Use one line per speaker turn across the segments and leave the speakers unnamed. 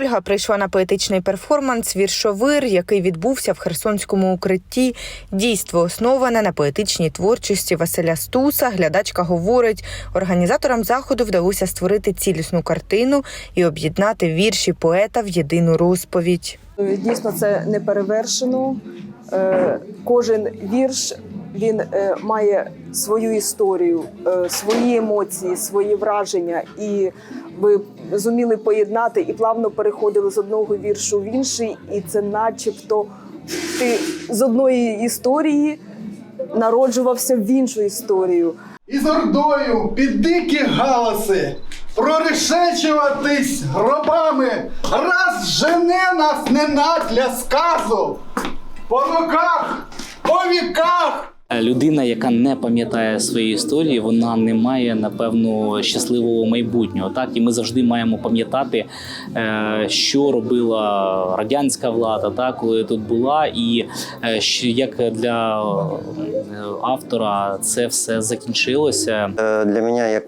Ольга прийшла на поетичний перформанс Віршовир, який відбувся в Херсонському укритті. Дійство основане на поетичній творчості Василя Стуса. Глядачка говорить, організаторам заходу вдалося створити цілісну картину і об'єднати вірші поета в єдину розповідь.
Дійсно, це не перевершено. Е, Кожен вірш він е, має свою історію, е, свої емоції, свої враження, і ви зуміли поєднати і плавно переходили з одного віршу в інший, і це, начебто, ти з одної історії народжувався в іншу історію.
І з ордою під дикі галаси прорешечуватись гробами, раз жене нас не для сказу, по роках, по віках.
Е, Людина, яка не пам'ятає своєї історії, вона не має напевно щасливого майбутнього. Так і ми завжди маємо пам'ятати, е, що робила радянська влада, так коли тут була, і е, як для автора це все закінчилося.
Для мене як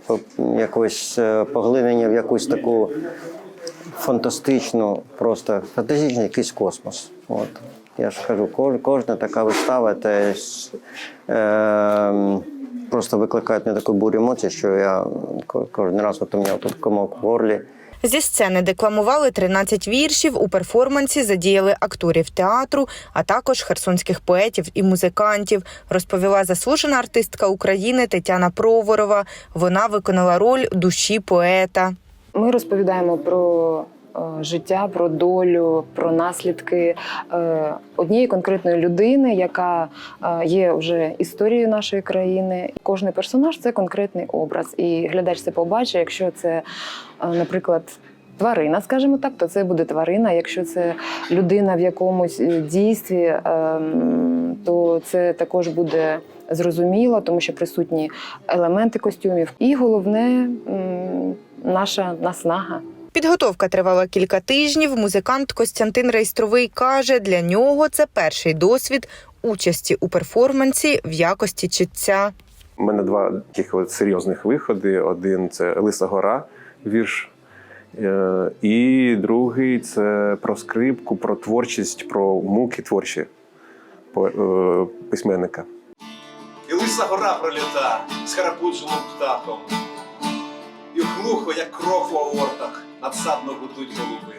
якось поглинення в якусь таку фантастичну, просто фантастичний якийсь космос. От. Я ж кажу, кож, кожна така вистава це е, просто викликає мене таку бурю емоцій, що я кожен раз от у мене тут комок в горлі.
Зі сцени декламували 13 віршів. У перформансі задіяли акторів театру, а також херсонських поетів і музикантів. Розповіла заслужена артистка України Тетяна Проворова. Вона виконала роль душі поета.
Ми розповідаємо про життя, про долю, про наслідки е, однієї конкретної людини, яка е, є вже історією нашої країни. Кожний персонаж це конкретний образ, і глядач це побачить. Якщо це, е, наприклад, Тварина, скажімо так, то це буде тварина. Якщо це людина в якомусь е, дійстві, ем, то це також буде зрозуміло, тому що присутні елементи костюмів. І головне наша наснага.
Підготовка тривала кілька тижнів. Музикант Костянтин Рейстровий каже, для нього це перший досвід участі у перформансі в якості читця.
У мене два таких от серйозних виходи. Один це Лиса Гора, вірш. Е, І другий це про скрипку, про творчість, про муки творчі е, письменника.
І лиса гора проліта з харапудженим птахом. І глухо, як кров у аортах, надсадно гудуть голуби.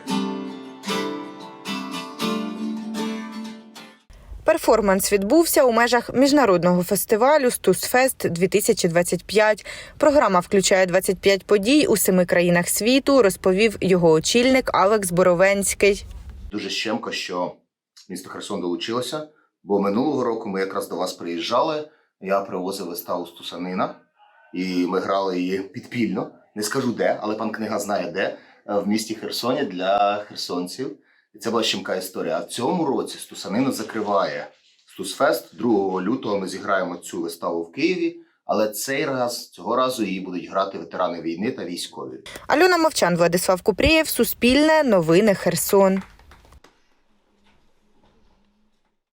Перформанс відбувся у межах міжнародного фестивалю Стусфест 2025. Програма включає 25 подій у семи країнах світу, розповів його очільник Алекс Боровенський.
Дуже щемко, що місто Херсон долучилося, бо минулого року ми якраз до вас приїжджали. Я привозив виставу Стусанина, і ми грали її підпільно. Не скажу де, але пан книга знає де в місті Херсоні для херсонців. І це була щемка історія. А в цьому році Стусанина закриває Стусфест. 2 лютого ми зіграємо цю виставу в Києві. Але цей раз цього разу її будуть грати ветерани війни та військові.
Альона Мовчан, Владислав Купрієв, Суспільне, Новини Херсон.